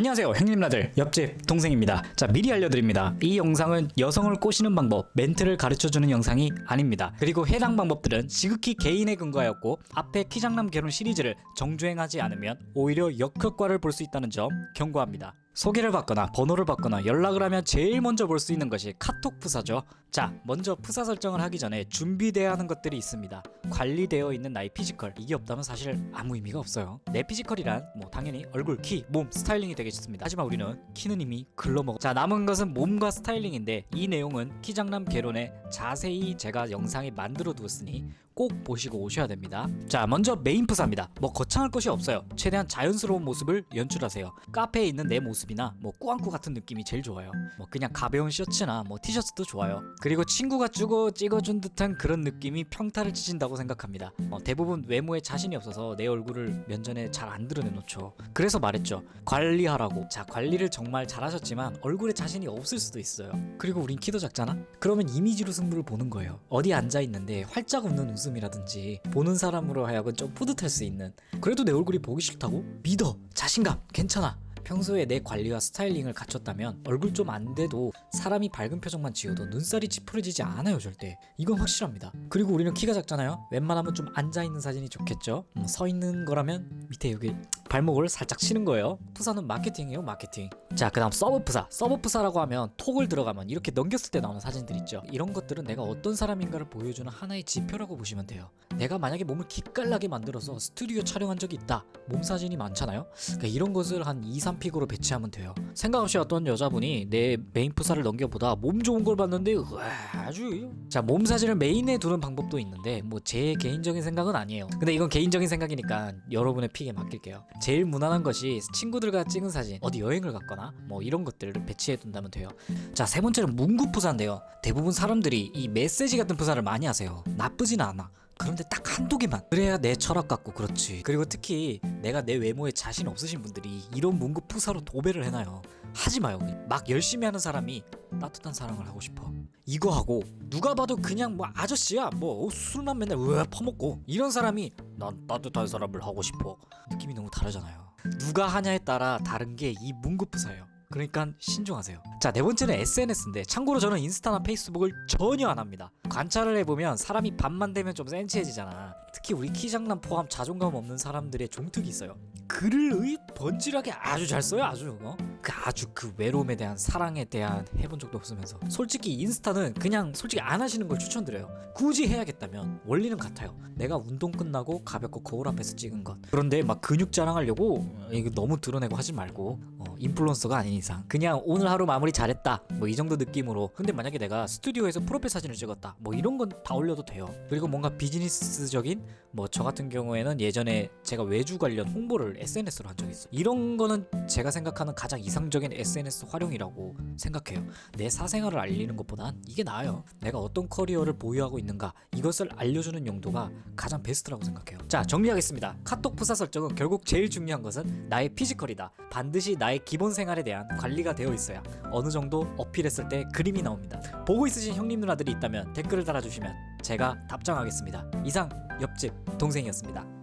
안녕하세요 형님나들 옆집 동생입니다. 자 미리 알려드립니다. 이 영상은 여성을 꼬시는 방법 멘트를 가르쳐주는 영상이 아닙니다. 그리고 해당 방법들은 지극히 개인의 근거였고 앞에 키장남 결혼 시리즈를 정주행하지 않으면 오히려 역효과를 볼 수 있다는 점 경고합니다. 소개를 받거나 번호를 받거나 연락을 하면 제일 먼저 볼 수 있는 것이 카톡 프사죠. 자, 먼저 프사 설정을 하기 전에 준비되어야 하는 것들이 있습니다. 관리되어 있는 나의 피지컬 이게 없다면 사실 아무 의미가 없어요. 내 피지컬이란 뭐 당연히 얼굴, 키, 몸, 스타일링이 되겠습니다. 하지만 우리는 키는 이미 글러먹. 자, 남은 것은 몸과 스타일링인데 이 내용은 키장남 개론에 자세히 제가 영상에 만들어 두었으니 꼭 보시고 오셔야 됩니다. 자, 먼저 메인 프사입니다. 뭐 거창할 것이 없어요. 최대한 자연스러운 모습을 연출하세요. 카페에 있는 내 모습이나 뭐 꾸안꾸 같은 느낌이 제일 좋아요. 뭐 그냥 가벼운 셔츠나 뭐 티셔츠도 좋아요. 그리고 친구가 주고 찍어준 듯한 그런 느낌이 평타를 치신다고 생각합니다. 어, 대부분 외모에 자신이 없어서 내 얼굴을 면전에 잘 안 드러내놓죠. 그래서 말했죠. 관리하라고. 자, 관리를 정말 잘하셨지만 얼굴에 자신이 없을 수도 있어요. 그리고 우린 키도 작잖아? 그러면 이미지로 승부를 보는 거예요. 어디 앉아 있는데 활짝 웃는 웃음이라든지 보는 사람으로 하여금 좀 뿌듯할 수 있는 그래도 내 얼굴이 보기 싫다고? 믿어. 자신감. 괜찮아. 평소에 내 관리와 스타일링을 갖췄다면 얼굴 좀 안 돼도 사람이 밝은 표정만 지어도 눈살이 찌푸려지지 않아요 절대. 이건 확실합니다. 그리고 우리는 키가 작잖아요? 웬만하면 좀 앉아있는 사진이 좋겠죠? 음, 서 있는 거라면 밑에 여기 발목을 살짝 치는 거예요. 푸사는 마케팅이에요 마케팅. 자 그다음 서브 푸사. 서브 푸사라고 하면 톡을 들어가면 이렇게 넘겼을 때 나오는 사진들 있죠. 이런 것들은 내가 어떤 사람인가를 보여주는 하나의 지표라고 보시면 돼요. 내가 만약에 몸을 기깔나게 만들어서 스튜디오 촬영한 적이 있다. 몸 사진이 많잖아요. 그러니까 이런 것을 한 2, 3픽으로 배치하면 돼요. 생각 없이 어떤 여자분이 내 메인 푸사를 넘겨보다 몸 좋은 걸 봤는데 으아, 아주. 자 몸 사진을 메인에 두는 방법도 있는데 뭐 제 개인적인 생각은 아니에요. 근데 이건 개인적인 생각이니까 여러분의 픽에 맡길게요 제일 무난한 것이 친구들과 찍은 사진 어디 여행을 갔거나 뭐 이런 것들을 배치해 둔다면 돼요. 자 세 번째는 문구 푸사인데요. 대부분 사람들이 이 메시지 같은 푸사를 많이 하세요. 나쁘진 않아. 그런데 딱 한두 개만. 그래야 내 철학 같고 그렇지. 그리고 특히 내가 내 외모에 자신 없으신 분들이 이런 문구 푸사로 도배를 해놔요. 하지 마요 막 열심히 하는 사람이 따뜻한 사랑을 하고 싶어. 이거 하고 누가 봐도 그냥 뭐 아저씨야 뭐 술만 맨날 으아 퍼먹고 이런 사람이 난 따뜻한 사람을 하고 싶어 느낌이 너무 다르잖아요 누가 하냐에 따라 다른 게 이 문구 푸사예요 그러니까 신중하세요. 자, 네 번째는 SNS인데 참고로 저는 인스타나 페이스북을 전혀 안 합니다. 관찰을 해보면 사람이 밤만 되면 좀 센치해지잖아. 특히 우리 키장남 포함 자존감 없는 사람들의 종특이 있어요. 글을 의 번질하게 아주 잘 써요, 아주. 어? 그 아주 그 외로움에 대한 사랑에 대한 해본 적도 없으면서 솔직히 인스타는 그냥 솔직히 안 하시는 걸 추천드려요. 굳이 해야겠다면 원리는 같아요. 내가 운동 끝나고 가볍고 거울 앞에서 찍은 것. 그런데 막 근육 자랑하려고 어, 이거 너무 드러내고 하지 말고 어, 인플루언서가 아닌 이상 그냥 오늘 하루 마무리 잘했다 뭐 이 정도 느낌으로 근데 만약에 내가 스튜디오에서 프로필 사진을 찍었다 뭐 이런 건 다 올려도 돼요 그리고 뭔가 비즈니스적인 뭐 저 같은 경우에는 예전에 제가 외주 관련 홍보를 SNS로 한 적이 있어요 이런 거는 제가 생각하는 가장 이상적인 SNS 활용이라고 생각해요. 내 사생활을 알리는 것보단 이게 나아요. 내가 어떤 커리어를 보유하고 있는가 이것을 알려주는 용도가 가장 베스트라고 생각해요. 자 정리하겠습니다. 카톡 부사 설정은 결국 제일 중요한 것은 나의 피지컬이다. 반드시 나의 기본 생활에 대한 관리가 되어 있어야 어느 정도 어필했을 때 그림이 나옵니다. 보고 있으신 형님 누나들이 있다면 댓글을 달아주시면 제가 답장하겠습니다. 이상 옆집 동생이었습니다